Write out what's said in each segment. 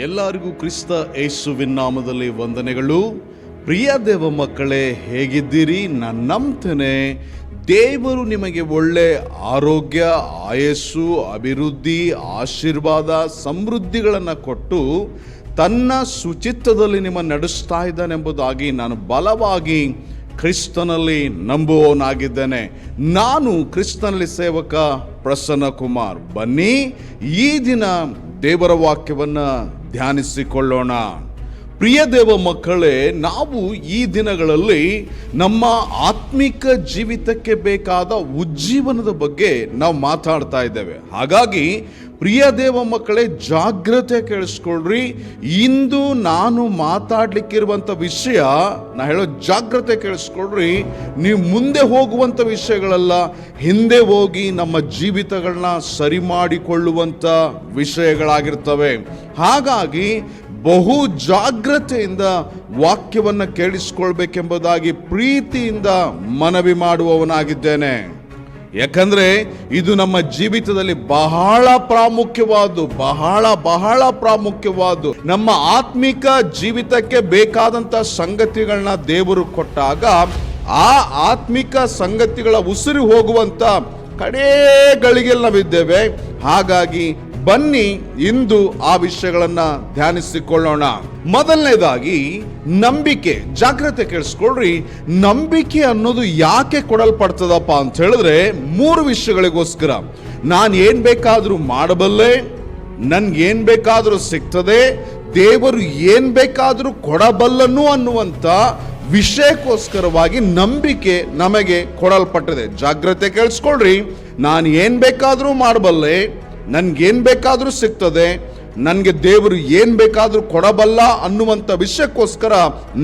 ಎಲ್ಲರಿಗೂ ಕ್ರಿಸ್ತ ಯೇಸುವಿನ ನಾಮದಲ್ಲಿ ವಂದನೆಗಳು. ಪ್ರಿಯ ದೇವ ಮಕ್ಕಳೇ, ಹೇಗಿದ್ದೀರಿ? ನಾನು ನಂಬ್ತೇನೆ. ದೇವರು ನಿಮಗೆ ಒಳ್ಳೆ ಆರೋಗ್ಯ, ಆಯಸ್ಸು, ಅಭಿವೃದ್ಧಿ, ಆಶೀರ್ವಾದ, ಸಮೃದ್ಧಿಗಳನ್ನು ಕೊಟ್ಟು ತನ್ನ ಶುಚಿತ್ವದಲ್ಲಿ ನಿಮ್ಮ ನಡೆಸ್ತಾ ಇದ್ದಾನೆಂಬುದಾಗಿ ನಾನು ಬಲವಾಗಿ ಕ್ರಿಸ್ತನಲ್ಲಿ ನಂಬುವವನಾಗಿದ್ದೇನೆ. ನಾನು ಕ್ರಿಸ್ತನಲ್ಲಿ ಸೇವಕ ಪ್ರಸನ್ನ ಕುಮಾರ್ ಬನ್ನಿ, ಈ ದಿನ ದೇವರ ವಾಕ್ಯವನ್ನು ಧ್ಯಾನಿಸಿಕೊಳ್ಳೋಣ. ಪ್ರಿಯ ದೇವ ಮಕ್ಕಳೇ, ನಾವು ಈ ದಿನಗಳಲ್ಲಿ ನಮ್ಮ ಆತ್ಮಿಕ ಜೀವಿತಕ್ಕೆ ಬೇಕಾದ ಉಜ್ಜೀವನದ ಬಗ್ಗೆ ನಾವು ಮಾತಾಡ್ತಾ ಇದ್ದೇವೆ. ಹಾಗಾಗಿ ಪ್ರಿಯ ದೇವ ಮಕ್ಕಳೇ, ಜಾಗ್ರತೆ ಕೇಳಿಸ್ಕೊಳ್ರಿ. ಇಂದು ನಾನು ಮಾತಾಡ್ಲಿಕ್ಕಿರುವಂಥ ವಿಷಯ, ನಾ ಹೇಳೋ ಜಾಗ್ರತೆ ಕೇಳಿಸ್ಕೊಳ್ರಿ. ನೀವು ಮುಂದೆ ಹೋಗುವಂಥ ವಿಷಯಗಳಲ್ಲ, ಹಿಂದೆ ಹೋಗಿ ನಮ್ಮ ಜೀವಿತಗಳನ್ನ ಸರಿ ಮಾಡಿಕೊಳ್ಳುವಂಥ ವಿಷಯಗಳಾಗಿರ್ತವೆ. ಹಾಗಾಗಿ ಬಹು ಜಾಗ್ರತೆಯಿಂದ ವಾಕ್ಯವನ್ನು ಕೇಳಿಸ್ಕೊಳ್ಬೇಕೆಂಬುದಾಗಿ ಪ್ರೀತಿಯಿಂದ ಮನವಿ ಮಾಡುವವನಾಗಿದ್ದೇನೆ. ಯಾಕಂದ್ರೆ ಇದು ನಮ್ಮ ಜೀವಿತದಲ್ಲಿ ಬಹಳ ಪ್ರಾಮುಖ್ಯವಾದ್ದು, ಬಹಳ ಬಹಳ ಪ್ರಾಮುಖ್ಯವಾದ್ದು. ನಮ್ಮ ಆತ್ಮಿಕ ಜೀವಿತಕ್ಕೆ ಬೇಕಾದಂಥ ಸಂಗತಿಗಳನ್ನ ದೇವರು ಕೊಟ್ಟಾಗ ಆ ಆತ್ಮಿಕ ಸಂಗತಿಗಳ ಉಸಿರಿ ಹೋಗುವಂಥ ಕಡೇ ನಾವಿದ್ದೇವೆ. ಹಾಗಾಗಿ ಬನ್ನಿ ಇಂದು ಆ ವಿಷಯಗಳನ್ನ ಧ್ಯಾನಿಸಿಕೊಳ್ಳೋಣ. ಮೊದಲನೇದಾಗಿ ನಂಬಿಕೆ. ಜಾಗ್ರತೆ ಕೇಳಿಸ್ಕೊಳ್ರಿ. ನಂಬಿಕೆ ಅನ್ನೋದು ಯಾಕೆ ಕೊಡಲ್ಪಡ್ತದಪ್ಪ ಅಂತ ಹೇಳಿದ್ರೆ ಮೂರು ವಿಷಯಗಳಿಗೋಸ್ಕರ. ನಾನು ಏನ್ ಬೇಕಾದರೂ ಮಾಡಬಲ್ಲೆ ನನ್ಗೆ ಬೇಕಾದರೂ ಬೇಕಾದ್ರೂ ಸಿಗ್ತದೆ, ದೇವರು ಏನ್ ಬೇಕಾದರೂ ಕೊಡಬಲ್ಲನು ಅನ್ನುವಂತ ವಿಷಯಕ್ಕೋಸ್ಕರವಾಗಿ ನಂಬಿಕೆ ನಮಗೆ ಕೊಡಲ್ಪಟ್ಟಿದೆ. ಜಾಗ್ರತೆ ಕೇಳಿಸ್ಕೊಳ್ರಿ. ನಾನು ಏನ್ ಬೇಕಾದರೂ ಮಾಡಬಲ್ಲೆ ನನ್ಗೇನ್ ಬೇಕಾದರೂ ಸಿಗ್ತದೆ, ನನಗೆ ದೇವರು ಏನು ಬೇಕಾದರೂ ಕೊಡಬಲ್ಲ ಅನ್ನುವಂಥ ವಿಷಯಕ್ಕೋಸ್ಕರ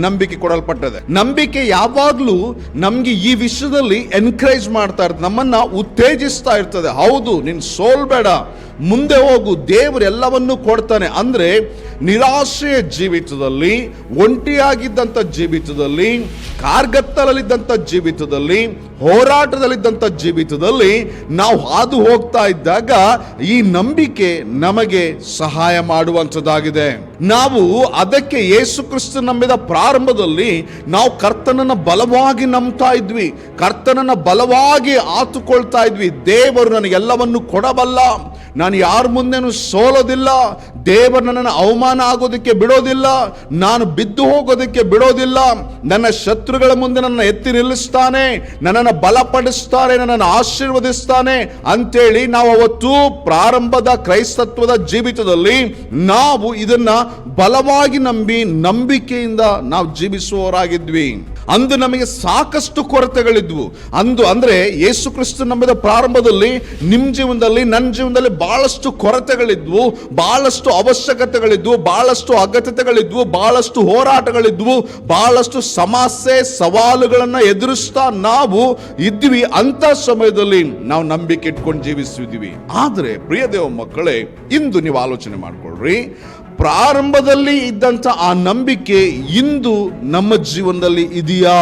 ನಂಬಿಕೆ ಕೊಡಲ್ಪಟ್ಟದೆ. ನಂಬಿಕೆ ಯಾವಾಗಲೂ ನಮಗೆ ಈ ವಿಷಯದಲ್ಲಿ ಎನ್ಕರೇಜ್ ಮಾಡ್ತಾ ಇರ್ತದೆ, ನಮ್ಮನ್ನು ಉತ್ತೇಜಿಸ್ತಾ ಇರ್ತದೆ. ಹೌದು ನಿನ್ನ ಸೋಲ್ಬೇಡ ಮುಂದೆ ಹೋಗು, ದೇವರು ಎಲ್ಲವನ್ನೂ ಕೊಡ್ತಾನೆ. ಅಂದ್ರೆ ನಿರಾಶೆಯ ಜೀವಿತದಲ್ಲಿ, ಒಂಟಿಯಾಗಿದ್ದಂಥ ಜೀವಿತದಲ್ಲಿ, ಕಾರ್ಗತ್ತಲಲ್ಲಿದ್ದಂಥ ಜೀವಿತದಲ್ಲಿ, ಹೋರಾಟದಲ್ಲಿದ್ದಂಥ ಜೀವಿತದಲ್ಲಿ ನಾವು ಹಾದು ಹೋಗ್ತಾ ಇದ್ದಾಗ ಈ ನಂಬಿಕೆ ನಮಗೆ ಸಹಾಯ ಮಾಡುವಂಥದ್ದಾಗಿದೆ. ನಾವು ಅದಕ್ಕೆ ಯೇಸು ಕ್ರಿಸ್ತ ನಂಬಿದ ಪ್ರಾರಂಭದಲ್ಲಿ ನಾವು ಕರ್ತನನ್ನ ಬಲವಾಗಿ ನಂಬ್ತಾ ಇದ್ವಿ. ಕರ್ತನನ್ನ ಬಲವಾಗಿ ಆತುಕೊಳ್ತಾ ಇದ್ವಿ. ದೇವರು ನನಗೆಲ್ಲವನ್ನು ಕೊಡಬಲ್ಲ. ನಾನು ಯಾರ ಮುಂದೆನೂ ಸೋಲೋದಿಲ್ಲ, ದೇವರು ನನ್ನನ್ನು ಅವಮಾನ ಆಗೋದಕ್ಕೆ ಬಿಡೋದಿಲ್ಲ, ನಾನು ಬಿದ್ದು ಹೋಗೋದಕ್ಕೆ ಬಿಡೋದಿಲ್ಲ, ನನ್ನ ಶತ್ರುಗಳ ಮುಂದೆ ನನ್ನ ಎತ್ತಿ ನಿಲ್ಲಿಸ್ತಾನೆ, ನನ್ನನ್ನು ಬಲಪಡಿಸ್ತಾನೆ ನನ್ನನ್ನು ಆಶೀರ್ವದಿಸ್ತಾನೆ ಅಂತೇಳಿ ನಾವು ಅವತ್ತು ಪ್ರಾರಂಭದ ಕ್ರೈಸ್ತತ್ವದ ಜೀವಿತದಲ್ಲಿ ನಾವು ಇದನ್ನ ಬಲವಾಗಿ ನಂಬಿ ನಂಬಿಕೆಯಿಂದ ನಾವು ಜೀವಿಸುವವರಾಗಿದ್ವಿ. ಅಂದು ನಮಗೆ ಸಾಕಷ್ಟು ಕೊರತೆಗಳಿದ್ವು. ಅಂದು ಅಂದ್ರೆ ಯೇಸು ಕ್ರಿಸ್ತ ನಂಬಿದ ಪ್ರಾರಂಭದಲ್ಲಿ ನಿಮ್ಮ ಜೀವನದಲ್ಲಿ, ನನ್ನ ಜೀವನದಲ್ಲಿ ಬಹಳಷ್ಟು ಕೊರತೆಗಳಿದ್ವು, ಬಹಳಷ್ಟು ಅವಶ್ಯಕತೆಗಳಿದ್ವು, ಬಹಳಷ್ಟು ಅಗತ್ಯತೆಗಳಿದ್ವು, ಬಹಳಷ್ಟು ಹೋರಾಟಗಳಿದ್ವು, ಬಹಳಷ್ಟು ಸಮಸ್ಯೆ, ಸವಾಲುಗಳನ್ನು ಎದುರಿಸ್ತಾ ನಾವು ಇದ್ವಿ ಅಂತ ಸಮಯದಲ್ಲಿ ನಾವು ನಂಬಿಕೆ ಇಟ್ಕೊಂಡು ಜೀವಿಸಿದ್ವಿ. ಆದರೆ ಪ್ರಿಯ ದೇವ ಮಕ್ಕಳೇ, ಇಂದು ನೀವು ಆಲೋಚನೆ ಮಾಡಿಕೊಳ್ಳ್ರಿ ಪ್ರಾರಂಭದಲ್ಲಿ ಇದ್ದಂಥ ಆ ನಂಬಿಕೆ ಇಂದು ನಮ್ಮ ಜೀವನದಲ್ಲಿ ಇದೆಯಾ?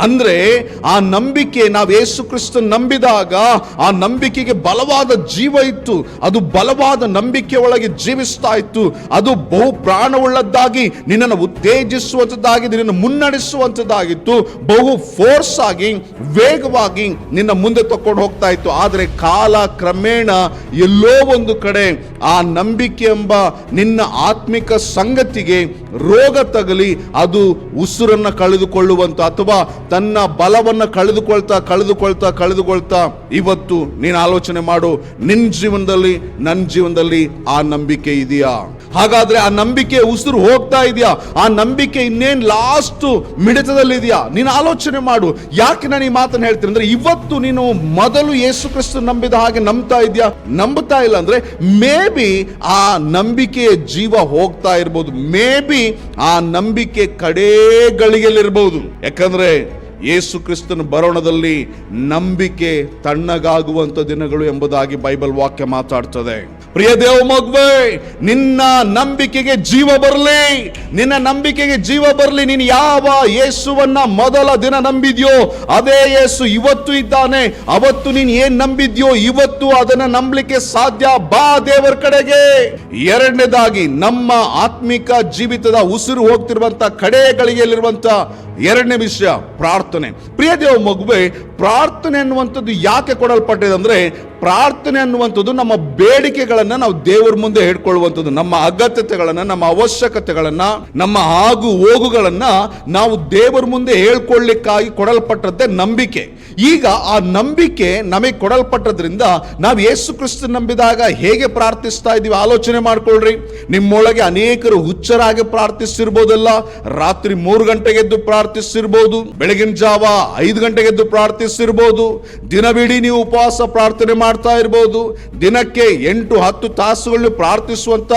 ಅಂದ್ರೆ ಆ ನಂಬಿಕೆ ನಾವು ಯೇಸು ಕ್ರಿಸ್ತ ನಂಬಿದಾಗ ಆ ನಂಬಿಕೆಗೆ ಬಲವಾದ ಜೀವ ಇತ್ತು. ಅದು ಬಲವಾದ ನಂಬಿಕೆ ಒಳಗೆ ಜೀವಿಸ್ತಾ ಇತ್ತು. ಅದು ಬಹು ಪ್ರಾಣವುಳ್ಳದ್ದಾಗಿ, ನಿನ್ನನ್ನು ಉತ್ತೇಜಿಸುವಂಥದ್ದಾಗಿ, ನಿನ್ನನ್ನು ಮುನ್ನಡೆಸುವಂಥದ್ದಾಗಿತ್ತು. ಬಹು ಫೋರ್ಸ್ ಆಗಿ, ವೇಗವಾಗಿ ನಿನ್ನ ಮುಂದೆ ತಕೊಂಡು ಹೋಗ್ತಾ ಇತ್ತು. ಆದರೆ ಕಾಲ ಕ್ರಮೇಣ ಎಲ್ಲೋ ಒಂದು ಕಡೆ ಆ ನಂಬಿಕೆ ಎಂಬ ನಿನ್ನ ಆತ್ಮಿಕ ಸಂಗತಿಗೆ ರೋಗ ತಗಲಿ, ಅದು ಉಸಿರನ್ನು ಕಳೆದುಕೊಳ್ಳುವಂತ ಅಥವಾ ತನ್ನ ಬಲವನ್ನು ಕಳೆದುಕೊಳ್ತಾ ಕಳೆದುಕೊಳ್ತಾ ಕಳೆದುಕೊಳ್ತಾ ಇವತ್ತು ನೀನು ಆಲೋಚನೆ ಮಾಡು. ನಿನ್ನ ಜೀವನದಲ್ಲಿ ನನ್ನ ಜೀವನದಲ್ಲಿ ಆ ನಂಬಿಕೆ ಇದೆಯಾ? ಹಾಗಾದ್ರೆ ಆ ನಂಬಿಕೆ ಉಸಿರು ಹೋಗ್ತಾ ಇದೆಯಾ? ಆ ನಂಬಿಕೆ ಇನ್ನೇನು ಲಾಸ್ಟ್ ಮಿಡಿತದಲ್ಲಿ ಇದೆಯಾ? ನೀನು ಆಲೋಚನೆ ಮಾಡು. ಯಾಕೆ ನಾನು ಈ ಮಾತನ್ನು ಹೇಳ್ತೀನಿ ಅಂದ್ರೆ ಇವತ್ತು ನೀನು ಮೊದಲು ಯೇಸು ಕ್ರಿಸ್ತ ನಂಬಿದ ಹಾಗೆ ನಂಬ್ತಾ ಇದೆಯಾ? ನಂಬುತ್ತಾ ಇಲ್ಲ ಅಂದ್ರೆ ಮೇ ಬಿ ಆ ನಂಬಿಕೆಯ ಜೀವ ಹೋಗ್ತಾ ಇರ್ಬೋದು. ಮೇ ಬಿ ಆ ನಂಬಿಕೆ ಕಡೇ ಗಳಿಗೆಲಿರ್ಬೋದು ಯಾಕಂದ್ರೆ ಯೇಸು ಕ್ರಿಸ್ತನ ಬರೋಣದಲ್ಲಿ ನಂಬಿಕೆ ತಣ್ಣಗಾಗುವಂತ ದಿನಗಳು ಎಂಬುದಾಗಿ ಬೈಬಲ್ ವಾಕ್ಯ ಮಾತಾಡ್ತದೆ. ಪ್ರಿಯ ದೇವ ಮಗುವೆ, ನಿನ್ನ ನಂಬಿಕೆಗೆ ಜೀವ ಬರಲಿ. ನಿನ್ನ ನಂಬಿಕೆಗೆ ಜೀವ ಬರಲಿ. ನೀನು ಯಾವ ಯೇಸುವನ್ನ ಮೊದಲ ದಿನ ನಂಬಿದ್ಯೋ, ಅದೇ ಯೇಸು ಇವತ್ತು ಇದ್ದಾನೆ. ಅವತ್ತು ನೀನು ಏನ್ ನಂಬಿದ್ಯೋ, ಇವತ್ತು ಅದನ್ನ ನಂಬಲಿಕ್ಕೆ ಸಾಧ್ಯ. ಬಾ ದೇವರ ಕಡೆಗೆ. ಎರಡನೇದಾಗಿ, ನಮ್ಮ ಆತ್ಮಿಕ ಜೀವಿತದ ಉಸಿರು ಹೋಗ್ತಿರುವಂತ ಕಡೆ ಗಳಿಗೆಯಲ್ಲಿರುವಂತ ಎರಡನೇ ವಿಷಯ, ಪ್ರಾರ್ಥನೆ. ಪ್ರಿಯ ದೇವ ಮಗುವೆ, ಪ್ರಾರ್ಥನೆ ಅನ್ನುವಂಥದ್ದು ಯಾಕೆ ಕೊಡಲ್ಪಟ್ಟಿದೆ ಅಂದರೆ, ಪ್ರಾರ್ಥನೆ ಅನ್ನುವಂಥದ್ದು ನಮ್ಮ ಬೇಡಿಕೆಗಳನ್ನು ನಾವು ದೇವರ ಮುಂದೆ ಹೇಳ್ಕೊಳ್ಳುವಂಥದ್ದು, ನಮ್ಮ ಅಗತ್ಯತೆಗಳನ್ನು, ನಮ್ಮ ಅವಶ್ಯಕತೆಗಳನ್ನು, ನಮ್ಮ ಆಗು ಹೋಗುಗಳನ್ನು ನಾವು ದೇವರ ಮುಂದೆ ಹೇಳ್ಕೊಳ್ಳಿಕ್ಕಾಗಿ ಕೊಡಲ್ಪಟ್ಟದ್ದೇ ನಂಬಿಕೆ. ಈಗ ಆ ನಂಬಿಕೆ ನಮಗೆ ಕೊಡಲ್ಪಟ್ಟದ್ರಿಂದ ನಾವು ಯೇಸು ಕ್ರಿಸ್ತ ನಂಬಿದಾಗ ಹೇಗೆ ಪ್ರಾರ್ಥಿಸ್ತಾ ಇದ್ದೀವಿ ಆಲೋಚನೆ ಮಾಡ್ಕೊಳ್ರಿ. ನಿಮ್ಮೊಳಗೆ ಅನೇಕರು ಹುಚ್ಚರಾಗಿ ಪ್ರಾರ್ಥಿಸಿರ್ಬೋದಲ್ಲ ರಾತ್ರಿ ಮೂರು ಗಂಟೆಗೆದ್ದು ಪ್ರಾರ್ಥಿಸಿರ್ಬೋದು ಬೆಳಗಿನ ಜಾವ ಐದು ಗಂಟೆಗೆದ್ದು ಪ್ರಾರ್ಥಿಸಿರ್ಬೋದು ದಿನವಿಡೀ ನೀವು ಉಪವಾಸ ಪ್ರಾರ್ಥನೆ ಮಾಡ್ತಾ ಇರ್ಬೋದು, ದಿನಕ್ಕೆ ಎಂಟು ಹತ್ತು ತಾಸುಗಳು ಪ್ರಾರ್ಥಿಸುವಂತ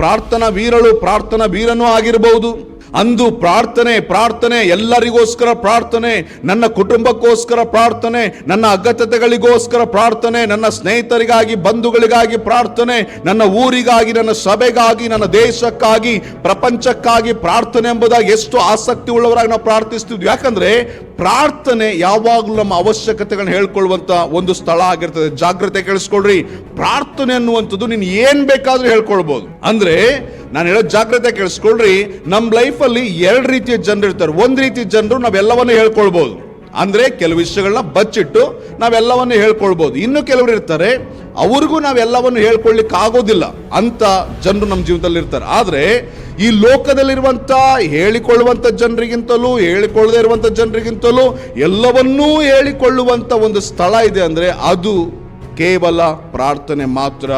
ಪ್ರಾರ್ಥನಾ ವೀರಳು, ಪ್ರಾರ್ಥನಾ ವೀರನೂ ಆಗಿರಬಹುದು ಅಂದು ಪ್ರಾರ್ಥನೆ ಪ್ರಾರ್ಥನೆ, ಎಲ್ಲರಿಗೋಸ್ಕರ ಪ್ರಾರ್ಥನೆ, ನನ್ನ ಕುಟುಂಬಕ್ಕೋಸ್ಕರ ಪ್ರಾರ್ಥನೆ, ನನ್ನ ಅಗತ್ಯತೆಗಳಿಗೋಸ್ಕರ ಪ್ರಾರ್ಥನೆ, ನನ್ನ ಸ್ನೇಹಿತರಿಗಾಗಿ, ಬಂಧುಗಳಿಗಾಗಿ ಪ್ರಾರ್ಥನೆ, ನನ್ನ ಊರಿಗಾಗಿ, ನನ್ನ ಸಭೆಗಾಗಿ, ನನ್ನ ದೇಶಕ್ಕಾಗಿ, ಪ್ರಪಂಚಕ್ಕಾಗಿ ಪ್ರಾರ್ಥನೆ ಎಂಬುದಾಗಿ ಎಷ್ಟು ಆಸಕ್ತಿ ಉಳ್ಳವರಾಗಿ ನಾವು ಪ್ರಾರ್ಥಿಸ್ತಿದ್ವಿ. ಯಾಕಂದ್ರೆ ಪ್ರಾರ್ಥನೆ ಯಾವಾಗಲೂ ನಮ್ಮ ಅವಶ್ಯಕತೆಗಳನ್ನ ಹೇಳ್ಕೊಳ್ಳುವಂತ ಒಂದು ಸ್ಥಳ ಆಗಿರ್ತದೆ. ಜಾಗ್ರತೆ ಕೇಳಿಸ್ಕೊಳ್ರಿ. ಪ್ರಾರ್ಥನೆ ಅನ್ನುವಂಥದ್ದು ನೀನು ಏನ್ ಬೇಕಾದ್ರೂ ಹೇಳ್ಕೊಳ್ಬಹುದು ಅಂದ್ರೆ ನಾನು ಹೇಳೋ ಜಾಗ್ರತೆ ಕೇಳಿಸ್ಕೊಳ್ರಿ. ನಮ್ಮ ಲೈಫಲ್ಲಿ ಎರಡು ರೀತಿಯ ಜನರು ಇರ್ತಾರೆ. ಒಂದು ರೀತಿ ಜನರು ನಾವೆಲ್ಲವನ್ನು ಹೇಳ್ಕೊಳ್ಬೋದು. ಅಂದರೆ ಕೆಲವು ವಿಷಯಗಳನ್ನ ಬಚ್ಚಿಟ್ಟು ನಾವೆಲ್ಲವನ್ನು ಹೇಳ್ಕೊಳ್ಬೋದು. ಇನ್ನು ಕೆಲವರು ಇರ್ತಾರೆ, ಅವ್ರಿಗೂ ನಾವೆಲ್ಲವನ್ನು ಹೇಳ್ಕೊಳ್ಳಿಕ್ಕೆ ಆಗೋದಿಲ್ಲ ಅಂತ ಜನರು ನಮ್ಮ ಜೀವನದಲ್ಲಿ ಇರ್ತಾರೆ. ಆದರೆ ಈ ಲೋಕದಲ್ಲಿರುವಂಥ ಹೇಳಿಕೊಳ್ಳುವಂಥ ಜನರಿಗಿಂತಲೂ, ಹೇಳಿಕೊಳ್ಳದೆ ಇರುವಂಥ ಜನರಿಗಿಂತಲೂ ಎಲ್ಲವನ್ನೂ ಹೇಳಿಕೊಳ್ಳುವಂಥ ಒಂದು ಸ್ಥಳ ಇದೆ ಅಂದರೆ ಅದು ಕೇವಲ ಪ್ರಾರ್ಥನೆ ಮಾತ್ರ.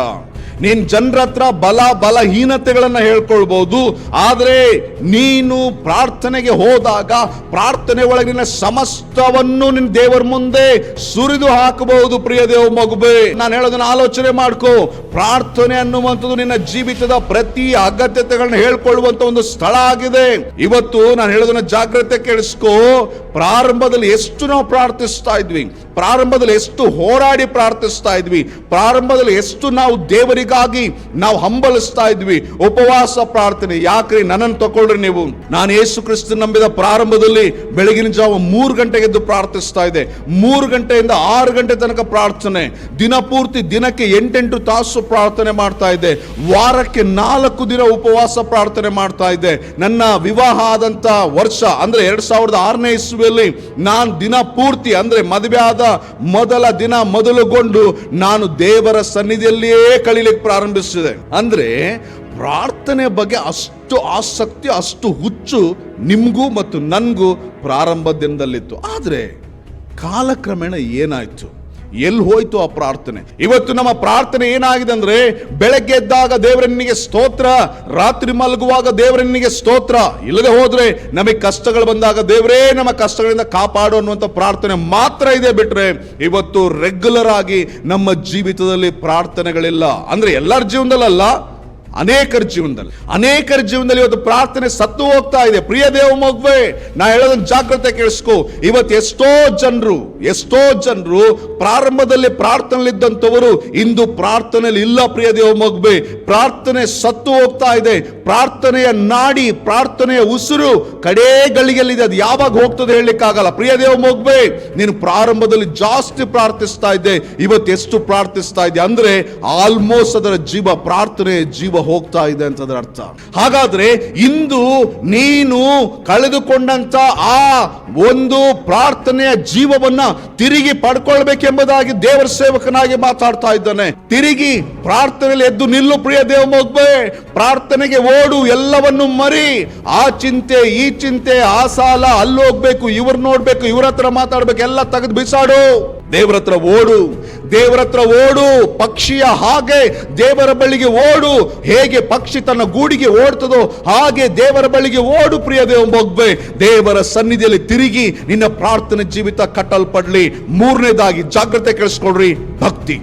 ನೀನ್ ಜನರ ಹತ್ರ ಬಲ ಬಲಹೀನತೆಗಳನ್ನ ಹೇಳ್ಕೊಳ್ಬಹುದು ಆದರೆ ನೀನು ಪ್ರಾರ್ಥನೆಗೆ ಹೋದಾಗ ಪ್ರಾರ್ಥನೆ ಒಳಗಿನ ಸಮಸ್ತವನ್ನು ನಿನ್ನ ದೇವರ ಮುಂದೆ ಸುರಿದು ಹಾಕಬಹುದು ಪ್ರಿಯ ದೇವ ಮಗುಬೆ ನಾನು ಹೇಳೋದನ್ನ ಆಲೋಚನೆ ಮಾಡ್ಕೊ. ಪ್ರಾರ್ಥನೆ ಅನ್ನುವಂಥದ್ದು ನಿನ್ನ ಜೀವಿತದ ಪ್ರತಿ ಅಗತ್ಯತೆಗಳನ್ನ ಹೇಳ್ಕೊಳ್ಳುವಂತ ಒಂದು ಸ್ಥಳ ಆಗಿದೆ. ಇವತ್ತು ನಾನು ಹೇಳೋದನ್ನ ಜಾಗ್ರತೆ ಕೇಳಿಸ್ಕೋ. ಪ್ರಾರಂಭದಲ್ಲಿ ಎಷ್ಟು ನಾವು ಪ್ರಾರ್ಥಿಸ್ತಾ ಇದ್ವಿ, ಪ್ರಾರಂಭದಲ್ಲಿ ಎಷ್ಟು ಹೋರಾಡಿ ಪ್ರಾರ್ಥಿಸ್ತಾ ಇದ್ವಿ, ಪ್ರಾರಂಭದಲ್ಲಿ ಎಷ್ಟು ನಾವು ದೇವರಿಗಾಗಿ ನಾವು ಹಂಬಲಿಸ್ತಾ ಇದ್ವಿ, ಉಪವಾಸ ಪ್ರಾರ್ಥನೆ. ಯಾಕ್ರಿ ನನ್ನನ್ನು ತಗೊಳ್ರಿ ನೀವು? ನಾನು ಯೇಸು ಕ್ರಿಸ್ತ ನಂಬಿದ ಪ್ರಾರಂಭದಲ್ಲಿ ಬೆಳಗಿನ ಜಾವ ಮೂರು ಗಂಟೆಗೆ ಎದ್ದು ಪ್ರಾರ್ಥಿಸ್ತಾ ಇದೆ ಮೂರು ಗಂಟೆಯಿಂದ ಆರು ಗಂಟೆ ತನಕ ಪ್ರಾರ್ಥನೆ. ದಿನ ಪೂರ್ತಿ ದಿನಕ್ಕೆ ಎಂಟೆಂಟು ತಾಸು ಪ್ರಾರ್ಥನೆ ಮಾಡ್ತಾ ಇದೆ ವಾರಕ್ಕೆ ನಾಲ್ಕು ದಿನ ಉಪವಾಸ ಪ್ರಾರ್ಥನೆ ಮಾಡ್ತಾ ಇದೆ ನನ್ನ ವಿವಾಹ ಆದಂತ ವರ್ಷ, ಅಂದ್ರೆ ಎರಡ್ ಸಾವಿರದ ಆರನೇ ಇಸ್ವಿಯಲ್ಲಿ ನಾನು ದಿನ ಪೂರ್ತಿ, ಅಂದ್ರೆ ಮದುವೆ ಆದ ಮೊದಲ ದಿನ ಮೊದಲುಗೊಂಡು ನಾನು ದೇವರ ಸನ್ನಿಧಿಯಲ್ಲಿಯೇ ಕಳಿಲಿಕ್ಕೆ ಪ್ರಾರಂಭಿಸಿದೆ. ಅಂದ್ರೆ ಪ್ರಾರ್ಥನೆ ಬಗ್ಗೆ ಅಷ್ಟು ಆಸಕ್ತಿ, ಅಷ್ಟು ಹುಚ್ಚು ನಿಮಗೂ ಮತ್ತು ನನಗೂ ಪ್ರಾರಂಭ ದಿನದಲ್ಲಿತ್ತು ಆದರೆ ಕಾಲಕ್ರಮೇಣ ಏನಾಯ್ತು? ಎಲ್ಲಿ ಹೋಯ್ತು ಆ ಪ್ರಾರ್ಥನೆ? ಇವತ್ತು ನಮ್ಮ ಪ್ರಾರ್ಥನೆ ಏನಾಗಿದೆ ಅಂದ್ರೆ ಬೆಳಗ್ಗೆ ಎದ್ದಾಗ ದೇವರನ್ನಿಗೆ ಸ್ತೋತ್ರ, ರಾತ್ರಿ ಮಲಗುವಾಗ ದೇವರನ್ನಿಗೆ ಸ್ತೋತ್ರ. ಇಲ್ಲದೆ ಹೋದ್ರೆ ನಮಗೆ ಕಷ್ಟಗಳು ಬಂದಾಗ ದೇವರೇ ನಮ್ಮ ಕಷ್ಟಗಳಿಂದ ಕಾಪಾಡು ಅನ್ನುವಂಥ ಪ್ರಾರ್ಥನೆ ಮಾತ್ರ ಇದೆ ಬಿಟ್ರೆ ಇವತ್ತು ರೆಗ್ಯುಲರ್ ಆಗಿ ನಮ್ಮ ಜೀವಿತದಲ್ಲಿ ಪ್ರಾರ್ಥನೆಗಳಿಲ್ಲ. ಅಂದ್ರೆ ಎಲ್ಲರ ಜೀವನದಲ್ಲ ಅನೇಕರ ಜೀವನದಲ್ಲಿ. ಅನೇಕರ ಜೀವನದಲ್ಲಿ ಇವತ್ತು ಪ್ರಾರ್ಥನೆ ಸತ್ತು ಹೋಗ್ತಾ ಇದೆ. ಪ್ರಿಯ ದೇವ ಮಗುವೆ, ನಾ ಹೇಳೋದನ್ನ ಜಾಗ್ರತೆ ಕೇಳಿಸ್ಕೊ. ಇವತ್ತು ಎಷ್ಟೋ ಜನರು ಎಷ್ಟೋ ಜನರು ಪ್ರಾರಂಭದಲ್ಲಿ ಪ್ರಾರ್ಥನೆಯಲ್ಲಿದ್ದಂಥವರು, ಇಂದು ಪ್ರಾರ್ಥನೆಯಲ್ಲಿ ಇಲ್ಲ ಪ್ರಿಯ ದೇವ ಪ್ರಾರ್ಥನೆ ಸತ್ತು ಹೋಗ್ತಾ ಇದೆ, ಪ್ರಾರ್ಥನೆಯ ನಾಡಿ, ಪ್ರಾರ್ಥನೆಯ ಉಸಿರು ಕಡೇ ಗಳಿಗೆಯಲ್ಲಿದೆ ಅದು ಯಾವಾಗ ಹೋಗ್ತದೆ ಹೇಳಲಿಕ್ಕಾಗಲ್ಲ. ಪ್ರಿಯ ದೇವ ಮಗುವೆ, ನೀನು ಪ್ರಾರಂಭದಲ್ಲಿ ಜಾಸ್ತಿ ಪ್ರಾರ್ಥಿಸ್ತಾ ಇದ್ದೆ, ಇವತ್ತು ಎಷ್ಟು ಪ್ರಾರ್ಥಿಸ್ತಾ ಇದೆ ಅಂದ್ರೆ ಆಲ್ಮೋಸ್ಟ್ ಅದರ ಜೀವ ಪ್ರಾರ್ಥನೆ ಜೀವ ಹೋಗ್ತಾ ಇದೆ ಅಂತ ಅದರ ಅರ್ಥ. ಹಾಗಾದ್ರೆ ಇಂದು ನೀನು ಕಳೆದುಕೊಂಡಂತ ಆ ಒಂದು ಪ್ರಾರ್ಥನೆಯ ಜೀವವನ್ನ ತಿರುಗಿ ಪಡ್ಕೊಳ್ಬೇಕೆಂಬುದಾಗಿ ದೇವರ ಸೇವಕನಾಗಿ ಮಾತಾಡ್ತಾ ಇದ್ದಾನೆ. ತಿರುಗಿ ಪ್ರಾರ್ಥನೆಯಲ್ಲಿ ಎದ್ದು ನಿಲ್ಲು ಪ್ರಿಯ ದೇವ ಪ್ರಾರ್ಥನೆಗೆ ಓಡು, ಎಲ್ಲವನ್ನು ಮರಿ. ಆ ಚಿಂತೆ, ಈ ಚಿಂತೆ, ಆ ಸಾಲ, ಅಲ್ಲಿ ಹೋಗ್ಬೇಕು, ಇವ್ರು ನೋಡ್ಬೇಕು, ಇವ್ರ ಹತ್ರ ಮಾತಾಡ್ಬೇಕು, ಎಲ್ಲ ತೆಗೆದು ಬಿಸಾಡು. ದೇವರ ಹತ್ರ ಓಡು ದೇವರ ಹತ್ರ ಓಡು, ಪಕ್ಷಿಯ ಹಾಗೆ ದೇವರ ಬಳಿಗೆ ಓಡು. ಹೇಗೆ ಪಕ್ಷಿ ತನ್ನ ಗೂಡಿಗೆ ಓಡ್ತದೋ ಹಾಗೆ ದೇವರ ಬಳಿಗೆ ಓಡು ಪ್ರಿಯ ಮಗುವೆ ದೇವರ ಸನ್ನಿಧಿಯಲ್ಲಿ ತಿರುಗಿ ನಿನ್ನ ಪ್ರಾರ್ಥನೆ ಜೀವಿತ ಕಟ್ಟಲ್ಪಡಲಿ. ಮೂರನೇದಾಗಿ ಜಾಗ್ರತೆ ಕೇಳಿಸ್ಕೊಡ್ರಿ ಭಕ್ತಿ.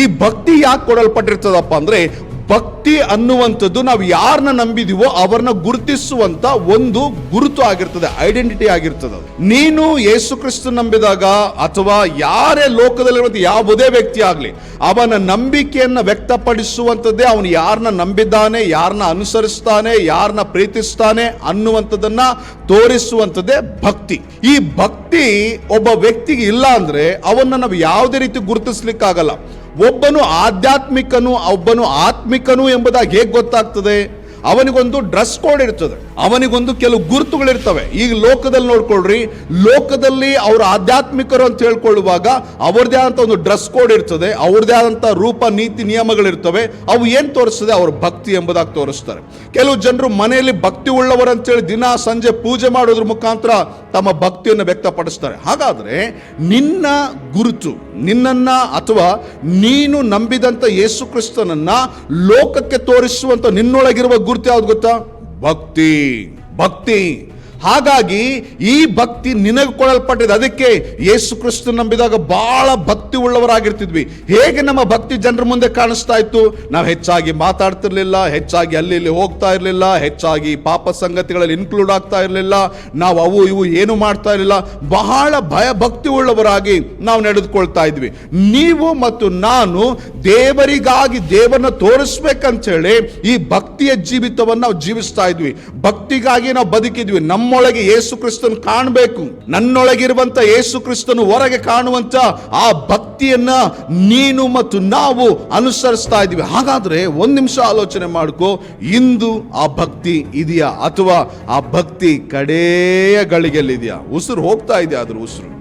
ಈ ಭಕ್ತಿ ಯಾಕೆ ಕೊಡಲ್ಪಟ್ಟಿರ್ತದಪ್ಪ ಅಂದ್ರೆ ಭಕ್ತಿ ಅನ್ನುವಂಥದ್ದು ನಾವು ಯಾರನ್ನ ನಂಬಿದೀವೋ ಅವರನ್ನ ಗುರುತಿಸುವಂತ ಒಂದು ಗುರುತು ಆಗಿರ್ತದೆ ಐಡೆಂಟಿಟಿ ಆಗಿರ್ತದೆ. ನೀನು ಯೇಸು ಕ್ರಿಸ್ತು ನಂಬಿದಾಗ ಅಥವಾ ಯಾರೇ ಲೋಕದಲ್ಲಿರುವಂತ ಯಾವುದೇ ವ್ಯಕ್ತಿ ಆಗಲಿ, ಅವನ ನಂಬಿಕೆಯನ್ನ ವ್ಯಕ್ತಪಡಿಸುವಂಥದ್ದೇ ಅವನು ಯಾರನ್ನ ನಂಬಿದ್ದಾನೆ ಯಾರನ್ನ ಅನುಸರಿಸ್ತಾನೆ ಯಾರನ್ನ ಪ್ರೀತಿಸ್ತಾನೆ ಅನ್ನುವಂಥದ್ದನ್ನ ತೋರಿಸುವಂಥದ್ದೇ ಭಕ್ತಿ ಈ ಭಕ್ತಿ ಒಬ್ಬ ವ್ಯಕ್ತಿಗೆ ಇಲ್ಲ ಅಂದ್ರೆ ಅವನ್ನ ನಾವು ಯಾವುದೇ ರೀತಿ ಗುರುತಿಸ್ಲಿಕ್ಕಾಗಲ್ಲ ಒಬ್ಬನು ಆಧ್ಯಾತ್ಮಿಕನು ಒಬ್ಬನು ಆತ್ಮಿಕನು ಎಂಬುದಾಗಿ ಹೇಗೆ ಗೊತ್ತಾಗ್ತದೆ? ಅವನಿಗೊಂದು ಡ್ರೆಸ್ ಕೋಡ್ ಇರ್ತದೆ. ಅವನಿಗೊಂದು ಕೆಲವು ಗುರುತುಗಳಿರ್ತವೆ. ಈಗ ಲೋಕದಲ್ಲಿ ನೋಡ್ಕೊಳ್ರಿ, ಲೋಕದಲ್ಲಿ ಅವರು ಆಧ್ಯಾತ್ಮಿಕರು ಅಂತ ಹೇಳ್ಕೊಳ್ಳುವಾಗ ಅವ್ರದ್ದೇ ಆದಂತ ಒಂದು ಡ್ರೆಸ್ ಕೋಡ್ ಇರ್ತದೆ, ಅವ್ರದ್ದೇ ಆದಂತ ರೂಪ, ನೀತಿ, ನಿಯಮಗಳಿರ್ತವೆ. ಅವು ಏನ್ ತೋರಿಸ್ತದೆ? ಅವ್ರ ಭಕ್ತಿ ಎಂಬುದಾಗಿ ತೋರಿಸ್ತಾರೆ. ಕೆಲವು ಜನರು ಮನೆಯಲ್ಲಿ ಭಕ್ತಿ ಉಳ್ಳವರು ಅಂತೇಳಿ ದಿನ, ಸಂಜೆ ಪೂಜೆ ಮಾಡೋದ್ರ ಮುಖಾಂತರ ತಮ್ಮ ಭಕ್ತಿಯನ್ನು ವ್ಯಕ್ತಪಡಿಸ್ತಾರೆ. ಹಾಗಾದ್ರೆ ನಿನ್ನ ಗುರುತು, ನಿನ್ನನ್ನ ಅಥವಾ ನೀನು ನಂಬಿದಂತ ಯೇಸು ಕ್ರಿಸ್ತನನ್ನ ಲೋಕಕ್ಕೆ ತೋರಿಸುವಂತ ನಿನ್ನೊಳಗಿರುವ ಗುರುತು ಯಾವ್ದು ಗೊತ್ತಾ? ಭಕ್ತಿ. ಭಕ್ತಿ. ಹಾಗಾಗಿ ಈ ಭಕ್ತಿ ನಿನಗೆ ಕೊಡಲ್ಪಟ್ಟಿದೆ ಅದಕ್ಕೆ ಯೇಸು ಕ್ರಿಸ್ತು ನಂಬಿದಾಗ ಬಹಳ ಭಕ್ತಿ ಉಳ್ಳವರಾಗಿರ್ತಿದ್ವಿ ಹೇಗೆ ನಮ್ಮ ಭಕ್ತಿ ಜನರ ಮುಂದೆ ಕಾಣಿಸ್ತಾ ಇತ್ತು? ನಾವು ಹೆಚ್ಚಾಗಿ ಮಾತಾಡ್ತಿರ್ಲಿಲ್ಲ, ಹೆಚ್ಚಾಗಿ ಅಲ್ಲಿ ಇಲ್ಲಿ ಹೋಗ್ತಾ ಇರಲಿಲ್ಲ, ಹೆಚ್ಚಾಗಿ ಪಾಪ ಸಂಗತಿಗಳಲ್ಲಿ ಇನ್ಕ್ಲೂಡ್ ಆಗ್ತಾ ಇರಲಿಲ್ಲ. ನಾವು ಅವು ಇವು ಏನು ಮಾಡ್ತಾ ಇರಲಿಲ್ಲ. ಬಹಳ ಭಯ ಭಕ್ತಿ ಉಳ್ಳವರಾಗಿ ನಾವು ನಡೆದುಕೊಳ್ತಾ ಇದ್ವಿ. ನೀವು ಮತ್ತು ನಾನು ದೇವರಿಗಾಗಿ ದೇವರನ್ನ ತೋರಿಸ್ಬೇಕಂತ ಹೇಳಿ ಈ ಭಕ್ತಿಯ ಜೀವಿತವನ್ನು ನಾವು ಜೀವಿಸ್ತಾ ಇದ್ವಿ. ಭಕ್ತಿಗಾಗಿ ನಾವು ಬದುಕಿದ್ವಿ. ನಮ್ಮೊಳಗೆ ಯೇಸು ಕ್ರಿಸ್ತನ್ ಕಾಣಬೇಕು. ನನ್ನೊಳಗಿರುವಂತ ಯೇಸು ಕ್ರಿಸ್ತನು ಹೊರಗೆ ಕಾಣುವಂತ ಆ ಭಕ್ತಿಯನ್ನ ನೀನು ಮತ್ತು ನಾವು ಅನುಸರಿಸ್ತಾ ಇದ್ದೀವಿ. ಹಾಗಾದ್ರೆ ಒಂದ್ ನಿಮಿಷ ಆಲೋಚನೆ ಮಾಡ್ಕೋ. ಇಂದು ಆ ಭಕ್ತಿ ಇದೆಯಾ ಅಥವಾ ಆ ಭಕ್ತಿ ಕಡೆಯ ಗಳಿಗೆಲ್ಲಿದೆಯಾ? ಉಸಿರು ಹೋಗ್ತಾ ಇದೆಯಾ ಆದ್ರೂ ಉಸಿರು?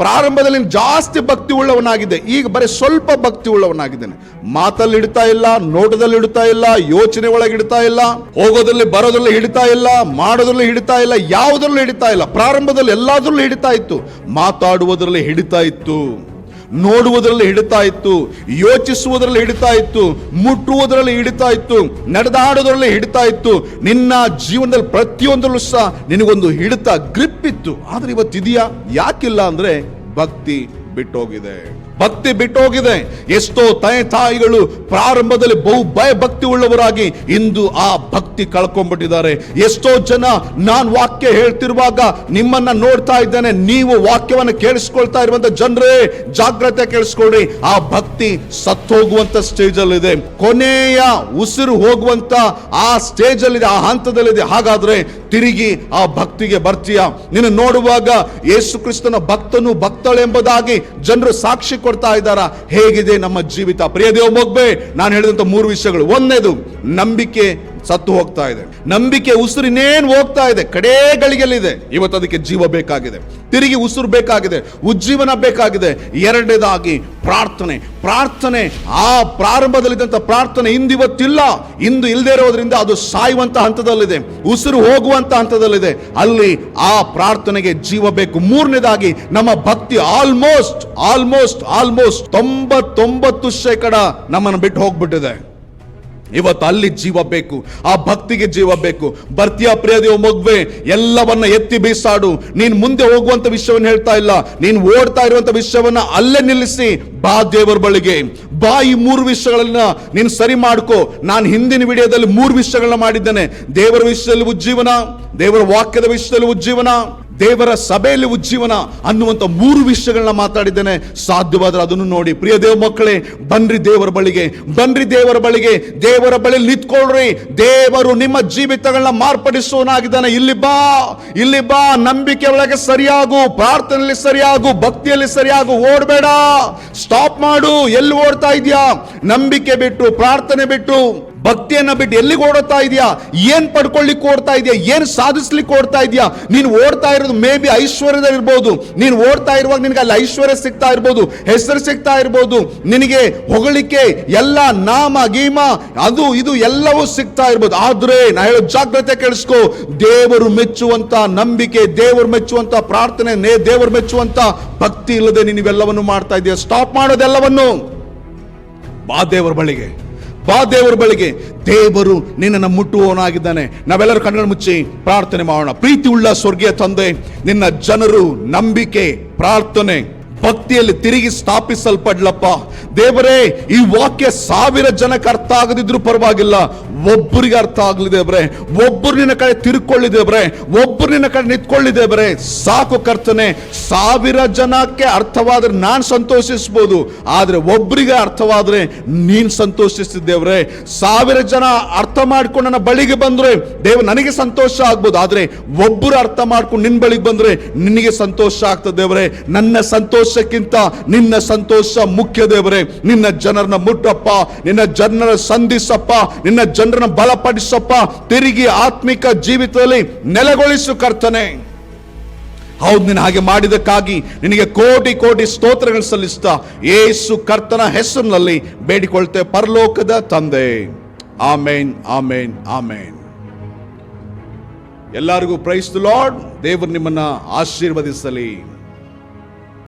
ಪ್ರಾರಂಭದಲ್ಲಿ ಜಾಸ್ತಿ ಭಕ್ತಿ ಉಳ್ಳವನಾಗಿದ್ದೆ ಈಗ ಬರೀ ಸ್ವಲ್ಪ ಭಕ್ತಿ ಉಳ್ಳವನಾಗಿದ್ದೇನೆ ಮಾತಲ್ಲಿ ಇಡ್ತಾ ಇಲ್ಲ, ನೋಟದಲ್ಲಿ ಇಡ್ತಾ ಇಲ್ಲ, ಯೋಚನೆ ಒಳಗೆ ಇಡ್ತಾ ಇಲ್ಲ, ಹೋಗೋದ್ರಲ್ಲಿ ಬರೋದ್ರಲ್ಲಿ ಹಿಡಿತಾ ಇಲ್ಲ, ಮಾಡೋದ್ರಲ್ಲಿ ಹಿಡಿತಾ ಇಲ್ಲ, ಯಾವುದ್ರಲ್ಲೂ ಹಿಡಿತಾ ಇಲ್ಲ. ಪ್ರಾರಂಭದಲ್ಲಿ ಎಲ್ಲಾದ್ರಲ್ಲೂ ಹಿಡಿತಾ ಇತ್ತು. ಮಾತಾಡುವುದರಲ್ಲಿ ಹಿಡಿತಾ ಇತ್ತು. ನೋಡುವುದರಲ್ಲಿ ಹಿಡಿತಾ ಇತ್ತು, ಯೋಚಿಸುವುದರಲ್ಲಿ ಹಿಡಿತಾ ಇತ್ತು, ಮುಟ್ಟುವುದರಲ್ಲಿ ಹಿಡಿತಾ ಇತ್ತು ನಡೆದಾಡೋದ್ರಲ್ಲಿ ಹಿಡಿತಾ ಇತ್ತು. ನಿನ್ನ ಜೀವನದಲ್ಲಿ ಪ್ರತಿಯೊಂದರಲ್ಲೂ ಸಹ ನಿನಗೊಂದು ಹಿಡಿತ, ಗ್ರಿಪ್ ಇತ್ತು. ಆದರೆ ಇವತ್ತಿದೆಯಾ ಯಾಕಿಲ್ಲ ಅಂದ್ರೆ ಭಕ್ತಿ ಬಿಟ್ಟೋಗಿದೆ. ಭಕ್ತಿ ಬಿಟ್ಟೋಗಿದೆ. ಎಷ್ಟೋ ತಾಯಿ ತಾಯಿಗಳು ಪ್ರಾರಂಭದಲ್ಲಿ ಬಹು ಭಯ ಭಕ್ತಿ ಉಳ್ಳವರಾಗಿ ಇಂದು ಆ ಭಕ್ತಿ ಕಳ್ಕೊಂಡ್ಬಿಟ್ಟಿದ್ದಾರೆ. ಎಷ್ಟೋ ಜನ ನಾನು ವಾಕ್ಯ ಹೇಳ್ತಿರುವಾಗ ನಿಮ್ಮನ್ನ ನೋಡ್ತಾ ಇದ್ದೇನೆ, ನೀವು ವಾಕ್ಯವನ್ನು ಕೇಳಿಸ್ಕೊಳ್ತಾ ಇರುವಂತ ಜನರೇ, ಜಾಗ್ರತೆ ಕೇಳಿಸ್ಕೊಳ್ಳಿ ಆ ಭಕ್ತಿ ಸತ್ತೋಗುವಂತ ಸ್ಟೇಜ್ ಅಲ್ಲಿ ಇದೆ ಕೊನೆಯ ಉಸಿರು ಹೋಗುವಂತ ಆ ಸ್ಟೇಜ್ ಅಲ್ಲಿ ಆ ಹಂತದಲ್ಲಿದೆ. ಹಾಗಾದ್ರೆ ತಿರುಗಿ ಆ ಭಕ್ತಿಗೆ ಬರ್ತೀಯ? ನೀನು ನೋಡುವಾಗ ಯೇಸು ಕ್ರಿಸ್ತನ ಭಕ್ತನು ಭಕ್ತಳೆಂಬುದಾಗಿ ಜನರು ಸಾಕ್ಷಿ ಕೊಡ್ತಾ ಇದ್ದಾರ? ಹೇಗಿದೆ ನಮ್ಮ ಜೀವಿತ? ಪ್ರಿಯ ದೇವ ಮೊಗ್ಬೆ ನಾನು ಹೇಳಿದಂತ ಮೂರು ವಿಷಯಗಳು. ಒಂದೇದು ನಂಬಿಕೆ. ಸತ್ತು ಹೋಗ್ತಾ ಇದೆ. ನಂಬಿಕೆ ಉಸಿರು ಇನ್ನೇನು ಹೋಗ್ತಾ ಇದೆ? ಕಡೇ ಗಳಿಗೆಲ್ಲಿದೆ ಇವತ್ತು ಅದಕ್ಕೆ ಜೀವ ಬೇಕಾಗಿದೆ. ತಿರುಗಿ ಉಸಿರು ಬೇಕಾಗಿದೆ. ಉಜ್ಜೀವನ ಬೇಕಾಗಿದೆ. ಎರಡನೇದಾಗಿ ಪ್ರಾರ್ಥನೆ. ಪ್ರಾರ್ಥನೆ, ಆ ಪ್ರಾರಂಭದಲ್ಲಿದ್ದಂಥ ಪ್ರಾರ್ಥನೆ ಇಂದಿವತ್ತಿಲ್ಲ. ಇಂದು ಇಲ್ಲದೆ ಇರೋದ್ರಿಂದ ಅದು ಸಾಯುವಂತ ಹಂತದಲ್ಲಿದೆ. ಉಸಿರು ಹೋಗುವಂತ ಹಂತದಲ್ಲಿದೆ. ಅಲ್ಲಿ ಆ ಪ್ರಾರ್ಥನೆಗೆ ಜೀವ ಬೇಕು. ಮೂರನೇದಾಗಿ ನಮ್ಮ ಭಕ್ತಿ ಆಲ್ಮೋಸ್ಟ್ ಆಲ್ಮೋಸ್ಟ್ ಆಲ್ಮೋಸ್ಟ್ ತೊಂಬತ್ತೊಂಬತ್ತು ಶೇಕಡ ನಮ್ಮನ್ನು ಬಿಟ್ಟು ಹೋಗ್ಬಿಟ್ಟಿದೆ. ಇವತ್ತು ಅಲ್ಲಿ ಜೀವ ಬೇಕು, ಆ ಭಕ್ತಿಗೆ ಜೀವ ಬೇಕು. ಬರ್ತೀಯ ಪ್ರಿಯದೇವ ಮಗುವೆ, ಎಲ್ಲವನ್ನ ಎತ್ತಿ ಬೀಸಾಡು. ನೀನ್ ಮುಂದೆ ಹೋಗುವಂತ ವಿಷಯವನ್ನು ಹೇಳ್ತಾ ಇಲ್ಲ. ನೀನ್ ಓಡ್ತಾ ಇರುವಂತ ವಿಷಯವನ್ನ ಅಲ್ಲೇ ನಿಲ್ಲಿಸಿ. ಬಾ ದೇವರ ಬಳಿಗೆ. ಬಾ ಈ ಮೂರು ವಿಷಯಗಳನ್ನ ನೀನು ಸರಿ ಮಾಡ್ಕೋ. ನಾನು ಹಿಂದಿನ ವಿಡಿಯೋದಲ್ಲಿ ಮೂರು ವಿಷಯಗಳನ್ನ ಮಾಡಿದ್ದೇನೆ. ದೇವರ ವಿಷಯದಲ್ಲಿ ಉಜ್ಜೀವನ ದೇವರ ವಾಕ್ಯದ ವಿಷಯದಲ್ಲಿ ಉಜ್ಜೀವನ ದೇವರ ಸಭೆಯಲ್ಲಿ ಉಜ್ಜೀವನ ಅನ್ನುವಂಥ ಮೂರು ವಿಷಯಗಳನ್ನ ಮಾತಾಡಿದ್ದೇನೆ. ಸಾಧ್ಯವಾದರೆ ಅದನ್ನು ನೋಡಿ. ಪ್ರಿಯ ದೇವ ಮಕ್ಕಳೇ, ಬನ್ರಿ ದೇವರ ಬಳಿಗೆ. ಬನ್ರಿ ದೇವರ ಬಳಿಗೆ. ದೇವರ ಬಳಿ ನಿಂತ್ಕೊಳ್ರಿ. ದೇವರು ನಿಮ್ಮ ಜೀವಿತಗಳನ್ನ ಮಾರ್ಪಡಿಸುವನಾಗಿದ್ದಾನೆ ಇಲ್ಲಿ ಬಾ. ಇಲ್ಲಿ ಬಾ. ನಂಬಿಕೆ ಒಳಗೆ ಸರಿಯಾಗು. ಪ್ರಾರ್ಥನೆಯಲ್ಲಿ ಸರಿಯಾಗು. ಭಕ್ತಿಯಲ್ಲಿ ಸರಿಯಾಗು. ಓಡಬೇಡ. ಸ್ಟಾಪ್ ಮಾಡು. ಎಲ್ಲಿ ಓಡ್ತಾ ಇದೆಯಾ? ನಂಬಿಕೆ ಬಿಟ್ಟು, ಪ್ರಾರ್ಥನೆ ಬಿಟ್ಟು. ಭಕ್ತಿಯನ್ನ ಬಿಟ್ಟು ಎಲ್ಲಿಗೆ ಓಡುತ್ತಾ ಇದೆಯಾ? ಏನು ಪಡ್ಕೊಳ್ಳಿಕ್ಕೆ ಓಡ್ತಾ ಇದೆಯಾ? ಏನು ಸಾಧಿಸ್ಲಿಕ್ಕೆ ಓಡ್ತಾ ಇದೆಯಾ? ನೀನು ಓಡ್ತಾ ಇರೋದು ಮೇ ಬಿ ಐಶ್ವರ್ಯದಲ್ಲಿ ಇರ್ಬೋದು ನೀನು ಓಡ್ತಾ ಇರುವಾಗ ನಿನಗೆ ಅಲ್ಲಿ ಐಶ್ವರ್ಯ ಸಿಗ್ತಾ ಇರ್ಬೋದು, ಹೆಸರು ಸಿಗ್ತಾ ಇರ್ಬೋದು, ನಿನಗೆ ಹೊಗಳಿಕೆ ಎಲ್ಲ ನಾಮ, ಗೀಮ, ಅದು ಇದು ಎಲ್ಲವೂ ಸಿಗ್ತಾ ಇರ್ಬೋದು. ಆದ್ರೆ ನಾ ಹೇಳೋ ಜಾಗ್ರತೆ ಕೇಳಿಸ್ಕೋ, ದೇವರು ಮೆಚ್ಚುವಂತ ನಂಬಿಕೆ, ದೇವರು ಮೆಚ್ಚುವಂತ ಪ್ರಾರ್ಥನೆ, ನೇ ದೇವರು ಮೆಚ್ಚುವಂತ ಭಕ್ತಿ ಇಲ್ಲದೆ ನೀನು ಇವೆಲ್ಲವನ್ನು ಮಾಡ್ತಾ ಇದೆಯಾ? ಸ್ಟಾಪ್ ಮಾಡೋದೆಲ್ಲವನ್ನು. ಬಾ ದೇವರ ಬಳಿಗೆ. ಬಾ ದೇವರ ಬಳಿಗೆ. ದೇವರು ನಿನ್ನನ್ನು ಮುಟ್ಟುವವನಾಗಿದ್ದಾನೆ. ನಾವೆಲ್ಲರೂ ಕಣ್ಣು ಮುಚ್ಚಿ ಪ್ರಾರ್ಥನೆ ಮಾಡೋಣ. ಪ್ರೀತಿ ಉಳ್ಳ ಸ್ವರ್ಗೀಯ ತಂದೆ, ನಿನ್ನ ಜನರು ನಂಬಿಕೆ, ಪ್ರಾರ್ಥನೆ, ಭಕ್ತಿಯಲ್ಲಿ ತಿರುಗಿ ಸ್ಥಾಪಿಸಲ್ಪಡ್ಲಪ್ಪ. ದೇವರೇ, ಈ ವಾಕ್ಯ ಸಾವಿರ ಜನಕ್ಕೆ ಅರ್ಥ ಆಗದಿದ್ರು ಪರವಾಗಿಲ್ಲ. ಒಬ್ಬರಿಗೆ ಅರ್ಥ ಆಗಲಿ ದೇವ್ರೆ. ಒಬ್ಬರು ನಿನ್ನ ಕಡೆ ತಿರುಕೊಳ್ಳಿ ದೇವ್ರೆ. ಒಬ್ಬರು ನಿನ್ನ ಕಡೆ ನಿಂತ್ಕೊಳ್ಳಿ ದೇವ್ರೆ. ಸಾಕು ಕರ್ತನೆ, ಸಾವಿರ ಜನಕ್ಕೆ ಅರ್ಥವಾದ್ರೆ ನಾನು ಸಂತೋಷಿಸ್ಬೋದು. ಆದ್ರೆ ಒಬ್ಬರಿಗೆ ಅರ್ಥವಾದ್ರೆ ನೀನ್ ಸಂತೋಷಿಸಿದ್ದೇವ್ರೆ ಸಾವಿರ ಜನ ಅರ್ಥ ಮಾಡ್ಕೊಂಡು ನನ್ನ ಬಳಿಗೆ ಬಂದ್ರೆ ದೇವ ನನಗೆ ಸಂತೋಷ ಆಗ್ಬೋದು. ಆದ್ರೆ ಒಬ್ಬರು ಅರ್ಥ ಮಾಡ್ಕೊಂಡು ನಿನ್ ಬಳಿಗೆ ಬಂದ್ರೆ ನಿನಗೆ ಸಂತೋಷ ಆಗ್ತದೆ ದೇವ್ರೆ. ನನ್ನ ಸಂತೋಷಕ್ಕಿಂತ ನಿನ್ನ ಸಂತೋಷ ಮುಖ್ಯ ನಿನ್ನ ಜನರನ್ನ ಮುಟ್ಟಪ್ಪ, ನಿನ್ನ ಜನರ ಸಂಧಿಸಪ್ಪ, ನಿನ್ನ ಜನರನ್ನ ಬಲಪಡಿಸಪ್ಪ, ತಿರುಗಿ ಆತ್ಮಿಕ ಜೀವಿತದಲ್ಲಿ ನೆಲೆಗೊಳಿಸು ಕರ್ತನೆ. ಹೌದು, ನೀನು ಹಾಗೆ ಮಾಡಿದಕ್ಕಾಗಿ ನಿನಗೆ ಕೋಟಿ ಕೋಟಿ ಸ್ತೋತ್ರಗಳು ಸಲ್ಲಿಸ್ತಾ ಏಸು ಕರ್ತನ ಹೆಸರಿನಲ್ಲಿ ಬೇಡಿಕೊಳ್ತೆ ಪರಲೋಕದ ತಂದೆ. ಆಮೇನ್ ಆಮೇನ್ ಆಮೇನ್. ಎಲ್ಲರಿಗೂ ಪ್ರೈಸ್ ಲಾರ್ಡ್, ದೇವರು ನಿಮ್ಮನ್ನ ಆಶೀರ್ವದಿಸಲಿ.